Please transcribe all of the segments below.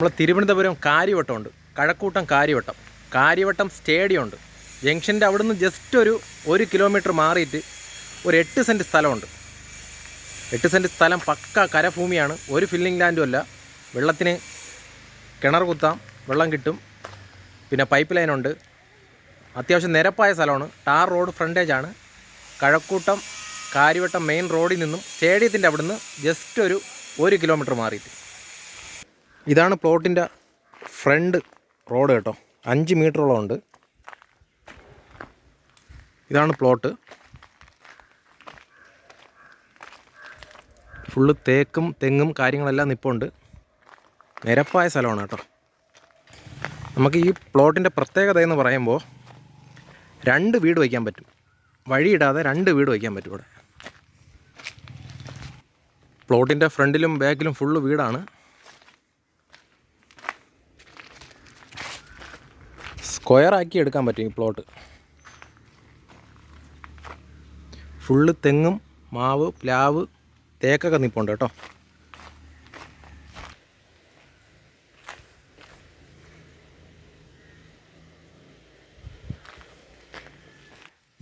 നമ്മൾ തിരുവനന്തപുരം കാര്യവട്ടമുണ്ട്. കഴക്കൂട്ടം കാര്യവട്ടം. കാര്യവട്ടം സ്റ്റേഡിയം ഉണ്ട് ജംഗ്ഷന്റെ അവിടുന്ന് ജസ്റ്റ് ഒരു ഒരു കിലോമീറ്റർ മാറിയിട്ട് ഒരു എട്ട് സെന്റ് സ്ഥലമുണ്ട്. എട്ട് സെന്റ് സ്ഥലം പക്ക കരഭൂമിയാണ്. ഒരു ഫില്ലിംഗ് ലാൻഡും അല്ല. വെള്ളത്തിന് കിണർ കുത്താം വെള്ളം കിട്ടും. പിന്നെ പൈപ്പ് ലൈനുണ്ട് അത്യാവശ്യം നിരപ്പായ സ്ഥലമാണ്. ടാർ റോഡ് ഫ്രണ്ടേജാണ് കഴക്കൂട്ടം കാര്യവട്ടം മെയിൻ റോഡിൽ നിന്നും സ്റ്റേഡിയത്തിന്റെ അവിടുന്ന് ജസ്റ്റ് ഒരു ഒരു കിലോമീറ്റർ മാറിയിട്ട്. ഇതാണ് പ്ലോട്ടിന്റെ ഫ്രണ്ട് റോഡ് കേട്ടോ. അഞ്ച് മീറ്ററോളം ഉണ്ട്. ഇതാണ് പ്ലോട്ട്. ഫുള്ള് തേക്കും തെങ്ങും കാര്യങ്ങളെല്ലാം നിപ്പുണ്ട്. നിരപ്പായ സ്ഥലമാണ് കേട്ടോ. നമുക്ക് ഈ പ്ലോട്ടിന്റെ പ്രത്യേകത എന്ന് പറയുമ്പോൾ രണ്ട് വീട് വയ്ക്കാൻ പറ്റും. വഴിയിടാതെ രണ്ട് വീട് വയ്ക്കാൻ പറ്റും ഇവിടെ. പ്ലോട്ടിന്റെ ഫ്രണ്ടിലും ബാക്കിലും ഫുള്ള് വീടാണ്. സ്ക്വയർ ആക്കി എടുക്കാൻ പറ്റും ഈ പ്ലോട്ട്. ഫുള്ള് തെങ്ങും മാവ് പ്ലാവ് തേക്കൊക്കെ നിൽപ്പുണ്ട് കേട്ടോ.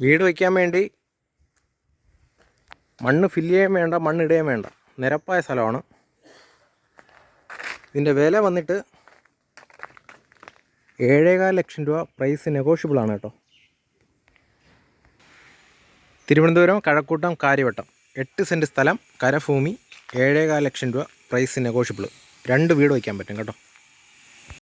വീട് വയ്ക്കാൻ വേണ്ടി മണ്ണ് ഫില്ല് ചെയ്യാൻ വേണ്ട മണ്ണ് ഇടുകയും വേണ്ട. നിരപ്പായ സ്ഥലമാണ്. ഇതിന്റെ വില വന്നിട്ട് ഏഴേകാൽ ലക്ഷം രൂപ പ്രൈസ് നെഗോഷ്യബിൾ ആണ് കേട്ടോ. തിരുവനന്തപുരം കഴക്കൂട്ടം കാര്യവട്ടം. എട്ട് സെന്റ് സ്ഥലം കരഭൂമി ഏഴേകാൽ ലക്ഷം രൂപ പ്രൈസ് നെഗോഷ്യബിൾ രണ്ട് വീട് വയ്ക്കാൻ പറ്റും കേട്ടോ.